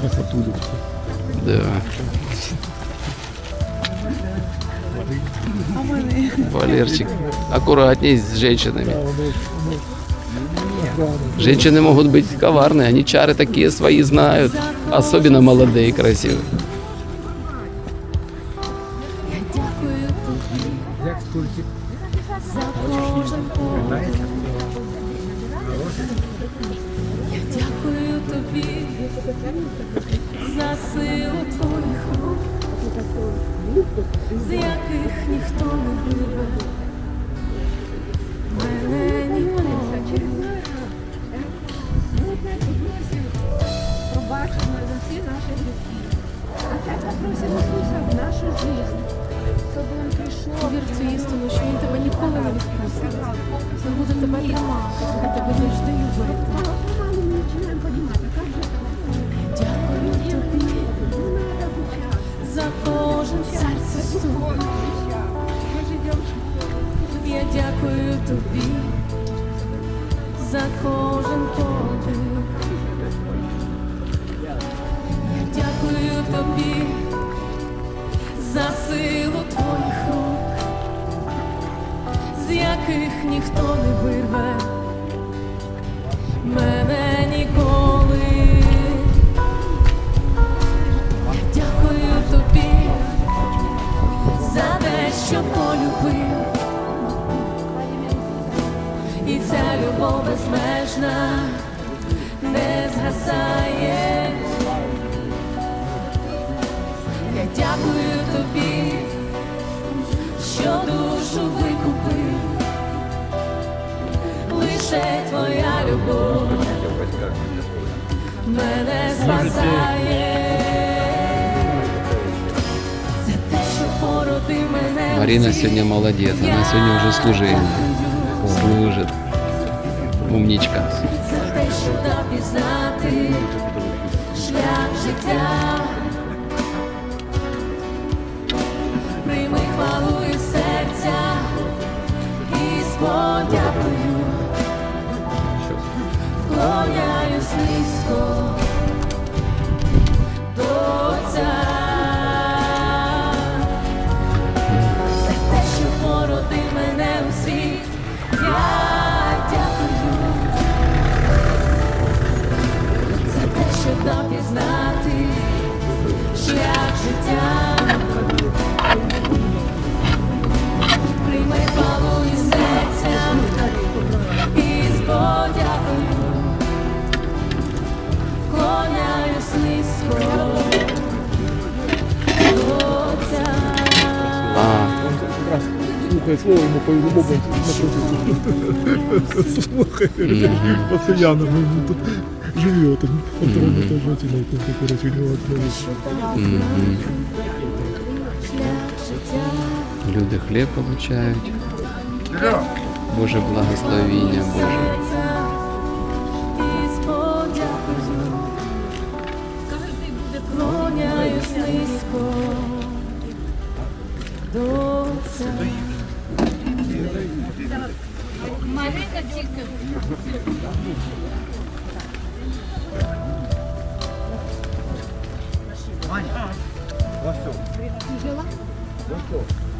Красотулечка. Да. Валерчик, аккуратней с женщинами. Женщины могут быть коварные, они чары такие свои знают, особенно молодые и красивые. Я дякую тобі Як ніхто не вирве. Мене ніколи. Пробач нас за всі наші гріхи. А тебе просимо Ісуса в нашу жизнь, щоб Він прийшов. Повір в цю істину, що він тебе ніколи не відпустить. Він буде тебе тримати, буде тебе завжди любити. Мало ми починаємо розуміти, як же кожен подих. Дякую тобі за силу твоїх рук, з яких ніхто не вирве І ця любов безмежна не згасає. Я дякую тобі, що душу викупив. Лише твоя любов мене спасає. Марина сегодня молодец, она сегодня уже служит. Служит. Умничка. Шлях життя. Прийми хвалу і серця і з подякою вклоняюсь низько пізнати шлях життя. Прийми хвалу і серця і з подякою вклоняюсь низько слухай слово, йому по-любому. Слухай, постоянно, живет, он на втором этаже, на этом, короче, у него одно. мгм. Шлях життя. люди хліб получають. Боже благословіння, Боже. І з Подякою вклоняюсь низько до Отця.